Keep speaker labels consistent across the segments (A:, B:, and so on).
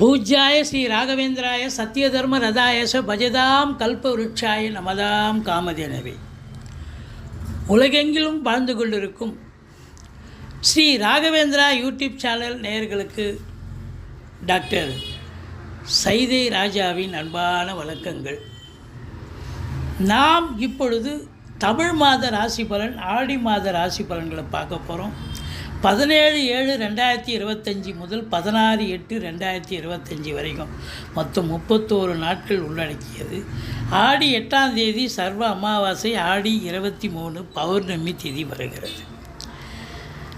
A: பூஜ்யாய ஸ்ரீ ராகவேந்திராய சத்யதர்ம ரதாயச பஜதாம் கல்பவருட்சாய நமதாம் காமதேனவே. உலகெங்கிலும் வாழ்ந்து கொண்டிருக்கும் ஸ்ரீ ராகவேந்திரா யூடியூப் சேனல் நேயர்களுக்கு டாக்டர் சைதை ராஜாவின் அன்பான வணக்கங்கள். நாம் இப்பொழுது தமிழ் மாத ராசி பலன் ஆடி மாத ராசி பலன்களை பார்க்க போகிறோம் பதினேழு ஏழு ரெண்டாயிரத்தி இருபத்தஞ்சி முதல் பதினாறு எட்டு ரெண்டாயிரத்தி இருபத்தஞ்சி வரைக்கும் மொத்தம் முப்பத்தோரு நாட்கள் உள்ளடக்கியது. ஆடி எட்டாம் தேதி சர்வ அமாவாசை ஆடி இருபத்தி மூணு பௌர்ணமி திதி வருகிறது.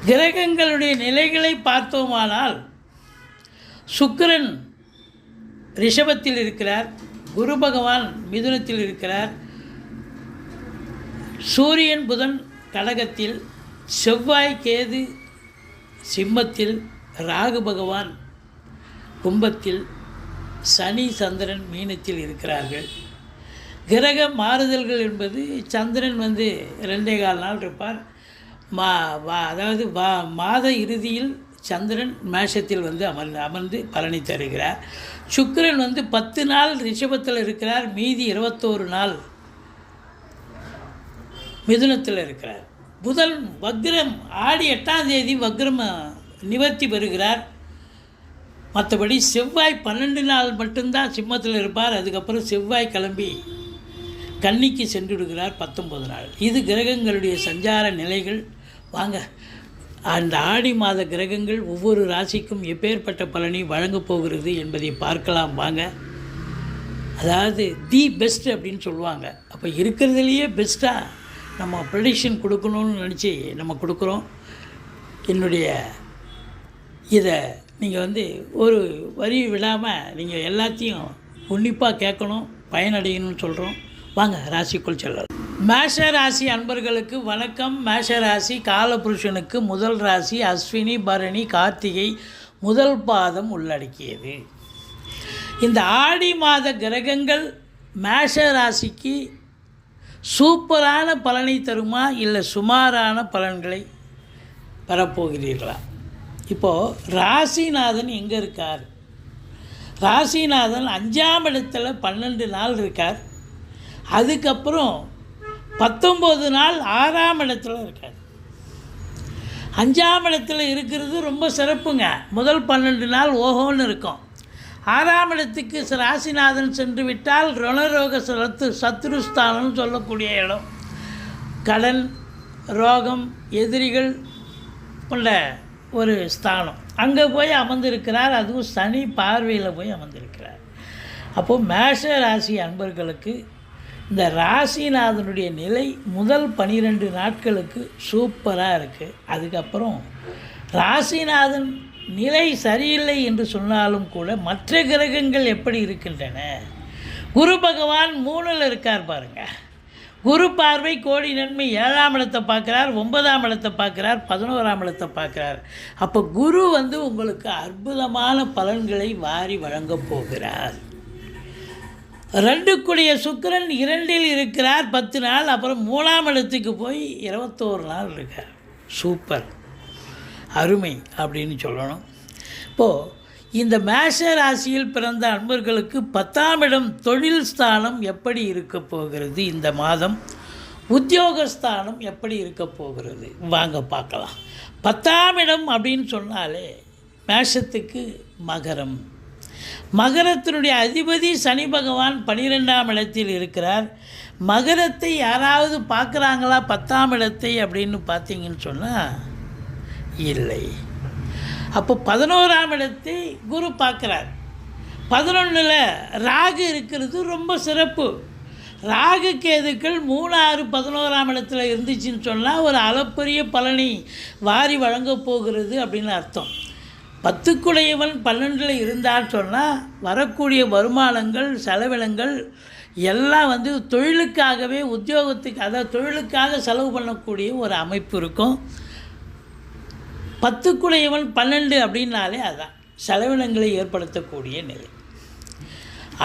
A: கிரகங்களுடைய நிலைகளை பார்த்தோமானால் சுக்கிரன் ரிஷபத்தில் இருக்கிறார் குரு பகவான் மிதுனத்தில் இருக்கிறார் சூரியன் புதன் கடகத்தில் செவ்வாய் கேது சிம்மத்தில் ராகு பகவான் கும்பத்தில் சனி சந்திரன் மீனத்தில் இருக்கிறார்கள். கிரக மாறுதல்கள் என்பது சந்திரன் வந்து ரெண்டே கால் நாள் இருப்பார். மா வா அதாவது வா மாத இறுதியில் சந்திரன் மேஷத்தில் வந்து அமர்ந்து அமர்ந்து பலனை தருகிறார். சுக்கிரன் வந்து பத்து நாள் ரிஷபத்தில் இருக்கிறார். மீதி இருபத்தோரு நாள் மிதுனத்தில் இருக்கிறார். புதன் வக்ரம் ஆடி எட்டாம் தேதி வக்ரம் நிவர்த்தி பெறுகிறார். மற்றபடி செவ்வாய் பன்னெண்டு நாள் மட்டும்தான் சிம்மத்தில் இருப்பார். அதுக்கப்புறம் செவ்வாய் கிளம்பி கன்னிக்கு சென்று விடுகிறார் பத்தொம்பது நாள். இது கிரகங்களுடைய சஞ்சார நிலைகள். வாங்க அந்த ஆடி மாத கிரகங்கள் ஒவ்வொரு ராசிக்கும் எப்பேற்பட்ட பலனை வழங்கப் போகிறது என்பதை பார்க்கலாம். வாங்க. அதாவது தி பெஸ்ட் அப்படின்னு சொல்லுவாங்க. அப்போ இருக்கிறதுலையே பெஸ்ட்டாக நம்ம ப்ரெடிக்ஷன் கொடுக்கணும்னு நினச்சி நம்ம கொடுக்குறோம். என்னுடைய இதை நீங்கள் வந்து ஒரு வரி விடாமல் நீங்கள் எல்லாத்தையும் உன்னிப்பாக கேட்கணும் பயனடையணும்னு சொல்கிறோம் வாங்க ராசிக்குள் செல்லலாம். மேஷ ராசி அன்பர்களுக்கு வணக்கம். மேஷ ராசி காலபுருஷனுக்கு முதல் ராசி அஸ்வினி பரணி கார்த்திகை முதல் பாதம் உள்ளடக்கியது. இந்த ஆடி மாத கிரகங்கள் மேஷ ராசிக்கு சூப்பரான பலனை தருமா இல்லை சுமாரான பலன்களை பெறப்போகிறீர்களா? இப்போது ராசிநாதன் எங்கே இருக்கார்? ராசிநாதன் அஞ்சாம் இடத்துல பன்னெண்டு நாள் இருக்கார். அதுக்கப்புறம் பத்தொம்போது நாள் ஆறாம் இடத்துல இருக்கார். அஞ்சாம் இடத்துல இருக்கிறது ரொம்ப சிறப்புங்க. முதல் பன்னெண்டு நாள் ஓஹோன்னு இருக்கும். ஆறாம் இடத்துக்கு ராசிநாதன் சென்று விட்டால் ருணரோக சத்து சத்ருஸ்தானம் சொல்லக்கூடிய இடம். கடன் ரோகம் எதிரிகள் கொண்ட ஒரு ஸ்தானம். அங்கே போய் அமர்ந்திருக்கிறார். அதுவும் சனி பார்வையில் போய் அமர்ந்திருக்கிறார். அப்போது மேஷ ராசி அன்பர்களுக்கு இந்த ராசிநாதனுடைய நிலை முதல் பனிரெண்டு நாட்களுக்கு சூப்பராக இருக்குது அதுக்கப்புறம் ராசிநாதன் நிலை சரியில்லை என்று சொன்னாலும் கூட மற்ற கிரகங்கள் எப்படி இருக்கின்றன? குரு பகவான் மூணில் இருக்கார் பாருங்க. குரு பார்வை கோடி நன்மை ஏழாம் இடத்தை பார்க்குறார் ஒன்பதாம் இடத்தை பார்க்குறார் பதினோராம் இடத்தை பார்க்குறார். அப்போ குரு வந்து உங்களுக்கு அற்புதமான பலன்களை வாரி வழங்கப் போகிறார். ரெண்டுக்குடைய சுக்கிரன் இரண்டில் இருக்கிறார் பத்து நாள் அப்புறம் மூணாம் இடத்துக்கு போய் இருபத்தோரு நாள் இருக்கார். சூப்பர். அருமை அப்படின்னு சொல்லணும். இப்போது இந்த மேஷ ராசியில் பிறந்த அன்பர்களுக்கு பத்தாம் இடம் தொழில் ஸ்தானம் எப்படி இருக்க போகிறது இந்த மாதம்? உத்தியோகஸ்தானம் எப்படி இருக்க போகிறது? வாங்க பார்க்கலாம். பத்தாம் இடம் அப்படின்னு சொன்னாலே மேஷத்துக்கு மகரம். மகரத்தினுடைய அதிபதி சனி பகவான் பனிரெண்டாம் இடத்தில் இருக்கிறார். மகரத்தை யாராவது பார்க்குறாங்களா? பத்தாம் இடத்தை அப்படின்னு பார்த்தீங்கன்னு சொன்னால் இல்லை. அப்போ பதினோராம் இடத்தை குரு பார்க்குறார். பதினொன்றில் ராகு இருக்கிறது ரொம்ப சிறப்பு. ராகு கேதுக்கள் மூணாறு பதினோராம் இடத்துல இருந்துச்சுன்னு சொன்னால் ஒரு அளப்பரிய பலனை வாரி வழங்கப் போகிறது அப்படின்னு அர்த்தம். பத்துக்குடையவன் பன்னெண்டில் இருந்தான்னு சொன்னால் வரக்கூடிய வருமானங்கள் செலவினங்கள் எல்லாம் வந்து தொழிலுக்காகவே உத்தியோகத்துக்கு அதாவது தொழிலுக்காக செலவு பண்ணக்கூடிய ஒரு அமைப்பு இருக்கும். பத்துக்குடையவன் பன்னெண்டு அப்படின்னாலே அதுதான் செலவினங்களை ஏற்படுத்தக்கூடிய நிலை.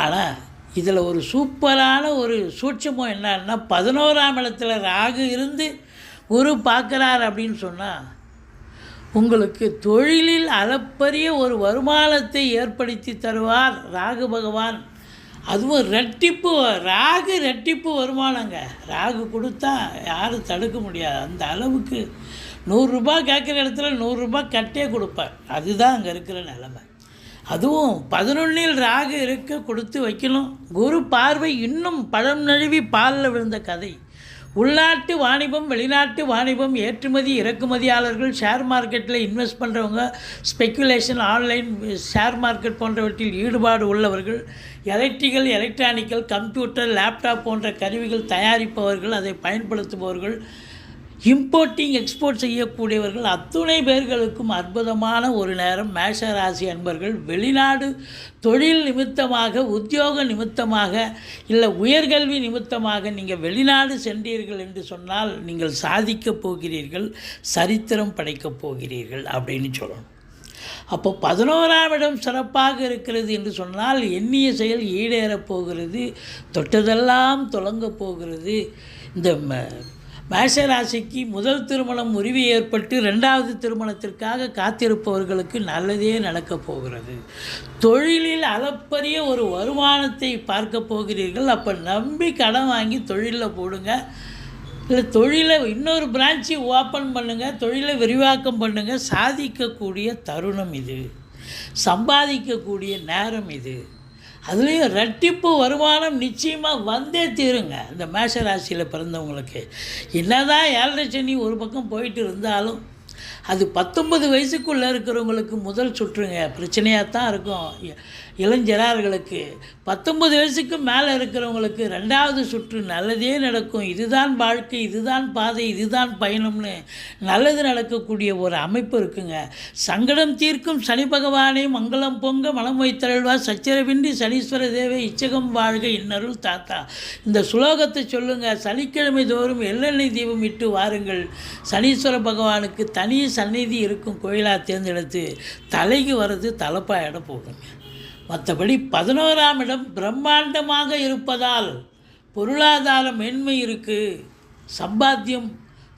A: ஆனால் இதில் ஒரு சூப்பரான ஒரு சூட்சமம் என்னன்னா பதினோராம் இடத்துல ராகு இருந்து குரு பார்க்குறார் அப்படின்னு சொன்னால் உங்களுக்கு தொழிலில் அளப்பரிய ஒரு வருமானத்தை ஏற்படுத்தி தருவார் ராகு பகவான். அதுவும் ரெட்டிப்பு ராகு ரெட்டிப்பு வருமானங்க. ராகு கொடுத்தா யாரும் தடுக்க முடியாது. அந்த அளவுக்கு நூறுரூபா கேட்குற இடத்துல நூறுரூபா கட்டே கொடுப்பார் அதுதான் அங்கே இருக்கிற நிலமை. அதுவும் பதினொன்னில் ராகு இருக்க கொடுத்து வைக்கணும். குரு பார்வை இன்னும் பழம் நழுவி பாலில் விழுந்த கதை. உள்நாட்டு வாணிபம் வெளிநாட்டு வாணிபம் ஏற்றுமதி இறக்குமதியாளர்கள் ஷேர் மார்க்கெட்டில் இன்வெஸ்ட் பண்ணுறவங்க ஸ்பெக்குலேஷன் ஆன்லைன் ஷேர் மார்க்கெட் போன்றவற்றில் ஈடுபாடு உள்ளவர்கள் எலக்ட்ரிக்கல் எலக்ட்ரானிக்கல் கம்ப்யூட்டர் லேப்டாப் போன்ற கருவிகள் தயாரிப்பவர்கள் அதை பயன்படுத்துபவர்கள் இம்போர்ட்டிங் எக்ஸ்போர்ட் செய்யக்கூடியவர்கள் அத்துணை பேர்களுக்கும் அற்புதமான ஒரு நேரம் மேஷ ராசி அன்பர்கள். வெளிநாடு தொழில் நிமித்தமாக உத்தியோக நிமித்தமாக இல்லை உயர்கல்வி நிமித்தமாக நீங்கள் வெளிநாடு சென்றீர்கள் என்று சொன்னால் நீங்கள் சாதிக்கப் போகிறீர்கள் சரித்திரம் படைக்கப் போகிறீர்கள் அப்படின்னு சொல்லணும். அப்போ பதினோராம் இடம் சிறப்பாக இருக்கிறது என்று சொன்னால் எண்ணிய செயல் ஈடேறப் போகிறது தொட்டதெல்லாம் தொடங்கப் போகிறது. இந்த ம- மேஷராசிக்கு முதல் திருமணம் முறிவு ஏற்பட்டு ரெண்டாவது திருமணத்திற்காக காத்திருப்பவர்களுக்கு நல்லதே நடக்கப் போகிறது. தொழிலில் அளப்பரிய ஒரு வருமானத்தை பார்க்க போகிறீர்கள். அப்போ நம்பி கடன் வாங்கி தொழிலில் போடுங்க. இல்லை தொழிலை இன்னொரு பிரான்ச்சை ஓப்பன் பண்ணுங்கள் தொழிலை விரிவாக்கம் பண்ணுங்கள் சாதிக்கக்கூடிய தருணம் இது. சம்பாதிக்கக்கூடிய நேரம் இது. அதுலேயும் ரெட்டிப்பு வருமானம் நிச்சயமாக வந்தே தீருங்க. இந்த மேஷ ராசியில் பிறந்தவங்களுக்கு. என்னதான் ஏழரை சனி ஒரு பக்கம் போயிட்டு இருந்தாலும் அது பத்தொன்பது வயசுக்குள்ளே இருக்கிறவங்களுக்கு முதல் சுற்றுங்க. பிரச்சனையாக தான் இருக்கும். இளஞ்சிறார்களுக்கு. பத்தொன்பது வயசுக்கு மேலே இருக்கிறவங்களுக்கு ரெண்டாவது சுற்று நல்லதே நடக்கும். இதுதான் வாழ்க்கை இதுதான் பாதை இதுதான் பயணம்னு நல்லது நடக்கக்கூடிய ஒரு அமைப்பு இருக்குங்க. சங்கடம் தீர்க்கும் சனி பகவானை மங்களம் பொங்க மனம் வைத்தருள்வா சச்சரவின்றி சனீஸ்வர தேவை இச்சகம் வாழ்க இன்னருள் தாத்தா. இந்த சுலோகத்தை சொல்லுங்க. சனிக்கிழமை தோறும் எள்ளெண்ணெய் தீபம் இட்டு வாருங்கள். சனீஸ்வர பகவானுக்கு தனி சந்நிதி இருக்கும் கோயிலாக தேர்ந்தெடுத்து தலைக்கு வர்றது தலைப்பாயிட போகுங்க மற்றபடி பதினோராம் இடம் பிரம்மாண்டமாக இருப்பதால் பொருளாதார மேன்மை இருக்குது சம்பாத்தியம்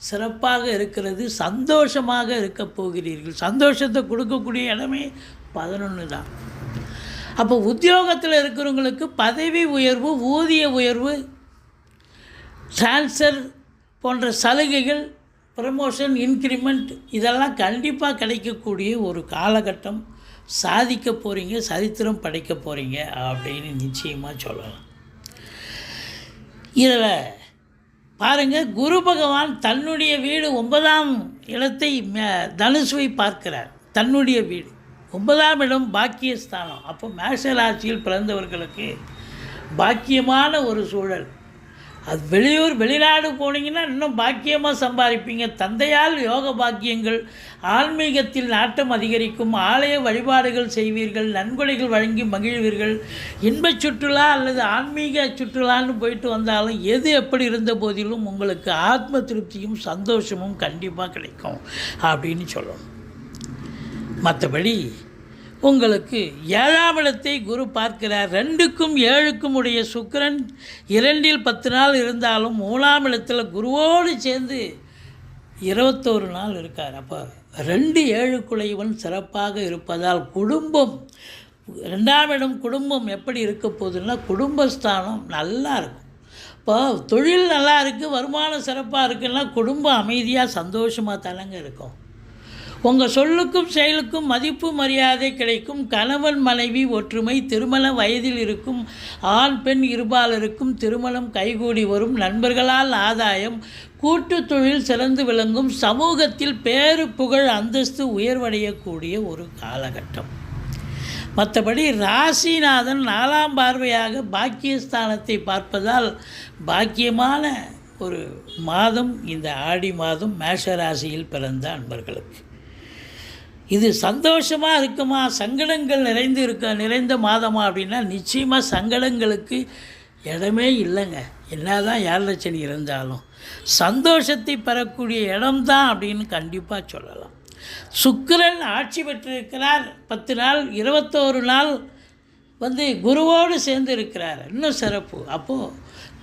A: சிறப்பாக இருக்கிறது சந்தோஷமாக இருக்க போகிறீர்கள். சந்தோஷத்தை கொடுக்கக்கூடிய இடமே பதினொன்று தான். அப்போ உத்தியோகத்தில் இருக்கிறவங்களுக்கு பதவி உயர்வு ஊதிய உயர்வு டிரான்ஸ்ஃபர் போன்ற சலுகைகள் ப்ரமோஷன் இன்க்ரிமெண்ட் இதெல்லாம் கண்டிப்பாக கிடைக்கக்கூடிய ஒரு காலகட்டம். சாதிக்க போகிறீங்க சரித்திரம் படைக்க போகிறீங்க அப்படின்னு நிச்சயமாக சொல்லலாம். இதில் பாருங்கள் குரு பகவான் தன்னுடைய வீடு ஒன்பதாம் இடத்தை மே- தனுசுவை பார்க்கிறார். தன்னுடைய வீடு. ஒன்பதாம் இடம் பாக்கியஸ்தானம். அப்போ மேஷராட்சியில் பிறந்தவர்களுக்கு பாக்கியமான ஒரு சூழல். அது வெளியூர் வெளிநாடு போனீங்கன்னா இன்னும் பாக்கியமாக சம்பாதிப்பீங்க. தந்தையால் யோக பாக்கியங்கள் ஆன்மீகத்தில் நாட்டம் அதிகரிக்கும் ஆலய வழிபாடுகள் செய்வீர்கள் நன்கொடைகள் வழங்கி மகிழ்வீர்கள். இன்பச் சுற்றுலா அல்லது ஆன்மீக சுற்றுலான்னு போயிட்டு வந்தாலும் எது எப்படி இருந்த போதிலும் உங்களுக்கு ஆத்ம திருப்தியும் சந்தோஷமும் கண்டிப்பாக கிடைக்கும் அப்படின்னு சொல்லணும். மற்றபடி உங்களுக்கு ஏழாம் இடத்தை குரு பார்க்கிறார். ரெண்டுக்கும் ஏழுக்கும் உடைய சுக்கிரன் இரண்டில் பத்து நாள் இருந்தாலும் மூணாம் இடத்தில் குருவோடு சேர்ந்து இருபத்தோரு நாள் இருக்கார். அப்போ ரெண்டு ஏழுக்குலைவன் சிறப்பாக இருப்பதால் குடும்பம் ரெண்டாம் இடம் குடும்பம் எப்படி இருக்க போகுதுன்னா குடும்பஸ்தானம் நல்லா இருக்கும். இப்போ தொழில் நல்லா இருக்குது வருமானம் சிறப்பாக இருக்குன்னா குடும்பம் அமைதியாக சந்தோஷமாக தானங்க இருக்கும். உங்கள் சொல்லுக்கும் செயலுக்கும் மதிப்பு மரியாதை கிடைக்கும். கணவன் மனைவி ஒற்றுமை திருமண வயதில் இருக்கும். ஆண் பெண் இருபாலருக்கும் திருமணம் கைகூடி வரும். நண்பர்களால் ஆதாயம். கூட்டு தொழில் சிறந்து விளங்கும். சமூகத்தில் பேரு புகழ் அந்தஸ்து உயர்வடையக்கூடிய ஒரு காலகட்டம். மற்றபடி ராசிநாதன் நாலாம் பார்வையாக பாக்கியஸ்தானத்தை பார்ப்பதால் பாக்கியமான ஒரு மாதம் இந்த ஆடி மாதம் மேஷ ராசியில் பிறந்த அன்பர்களுக்கு. இது சந்தோஷமாக இருக்குமா? சங்கடங்கள் நிறைந்து இருக்க நிறைந்த மாதமா அப்படின்னா நிச்சயமாக சங்கடங்களுக்கு இடமே இல்லைங்க. என்னதான் ஏழலட்சணி இருந்தாலும். சந்தோஷத்தை பெறக்கூடிய இடம்தான் அப்படின்னு கண்டிப்பாக சொல்லலாம். சுக்கிரன் ஆட்சி பெற்றிருக்கிறார். பத்து நாள் இருபத்தோரு நாள் வந்து குருவோடு சேர்ந்து இருக்கிறார். இன்னும் சிறப்பு. அப்போது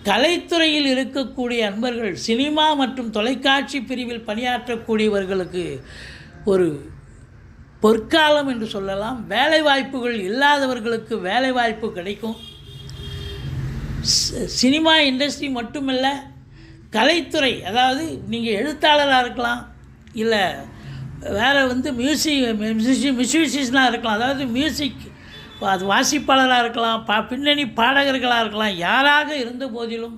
A: கலைத்துறையில் இருக்கக்கூடிய அன்பர்கள் சினிமா மற்றும் தொலைக்காட்சி பிரிவில் பணியாற்றக்கூடியவர்களுக்கு ஒரு பொற்காலம் என்று சொல்லலாம். வேலைவாய்ப்புகள் இல்லாதவர்களுக்கு வேலைவாய்ப்பு கிடைக்கும். சினிமா இண்டஸ்ட்ரி மட்டுமல்ல கலைத்துறை அதாவது நீங்கள் எழுத்தாளராக இருக்கலாம் இல்லை வேறு வந்து மியூசிக் மியூசிஷியனாக இருக்கலாம். அதாவது மியூசிக் அது வாசிப்பாளராக இருக்கலாம் பா பின்னணி பாடகர்களாக இருக்கலாம். யாராக இருந்த போதிலும்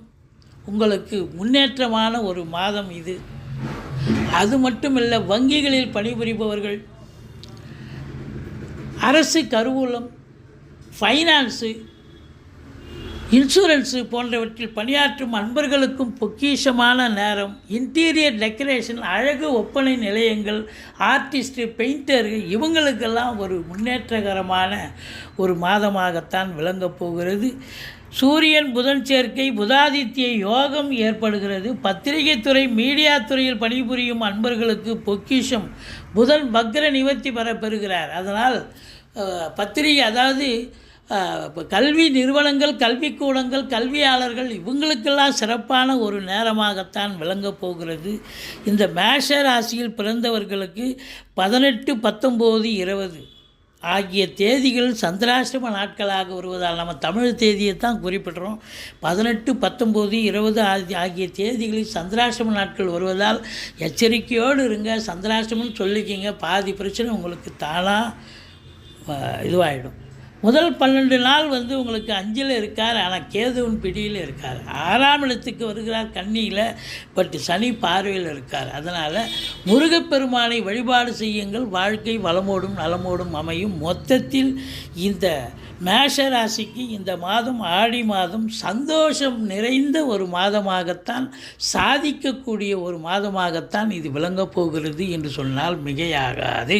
A: உங்களுக்கு முன்னேற்றமான ஒரு மாதம் இது. அது மட்டும் இல்லை வங்கிகளில் பணிபுரிபவர்கள் அரசு கருவூலம் ஃபைனான்ஸு இன்சூரன்ஸு போன்றவற்றில் பணியாற்றும் அன்பர்களுக்கும் பொக்கிஷமான நேரம். இன்டீரியர் டெக்கரேஷன் அழகு ஒப்பனை நிலையங்கள் ஆர்டிஸ்ட்டு பெயிண்டர்கள் இவங்களுக்கெல்லாம் ஒரு முன்னேற்றகரமான ஒரு மாதமாகத்தான் விளங்கப் போகிறது. சூரியன் புதன் சேர்க்கை புதாதித்ய யோகம் ஏற்படுகிறது. பத்திரிகை துறை மீடியா துறையில் பணிபுரியும் அன்பர்களுக்கு பொக்கிஷம் புதன் வக்ர நிவர்த்தி பெற பெறுகிறார். அதனால் பத்திரிகை அதாவது கல்வி நிறுவனங்கள் கல்விக்கூடங்கள் கல்வியாளர்கள் இவங்களுக்கெல்லாம் சிறப்பான ஒரு நேரமாகத்தான் விளங்கப் போகிறது. இந்த மேஷ ராசியில் பிறந்தவர்களுக்கு பதினெட்டு பத்தொம்போது இருபது. ஆகிய தேதிகள் சந்திராசிரம நாட்களாக வருவதால் நம்ம தமிழ் தேதியை தான் குறிப்பிடுறோம். பதினெட்டு பத்தொம்போது இருபது ஆகிய ஆகிய தேதிகளில் சந்திராசிரம நாட்கள் வருவதால் எச்சரிக்கையோடு இருங்க. சந்திராசிரமம்னு சொல்லிக்கிங்க. பாதி பிரச்சனை உங்களுக்கு தானாக இதுவாகிடும் முதல் பன்னெண்டு நாள் வந்து உங்களுக்கு அஞ்சில் இருக்கார் ஆனால் கேதுவின் பிடியில் இருக்கார். ஆறாம் இடத்துக்கு வருகிறார் கன்னியில் பட் சனி பார்வையில் இருக்கார். அதனால் முருகப்பெருமானை வழிபாடு செய்யுங்கள். வாழ்க்கை வளமோடும் நலமோடும் அமையும். மொத்தத்தில் இந்த மேஷ ராசிக்கு இந்த மாதம் ஆடி மாதம் சந்தோஷம் நிறைந்த ஒரு மாதமாகத்தான் சாதிக்கக்கூடிய ஒரு மாதமாகத்தான் இது விளங்கப் போகிறது என்று சொன்னால் மிகையாகாது.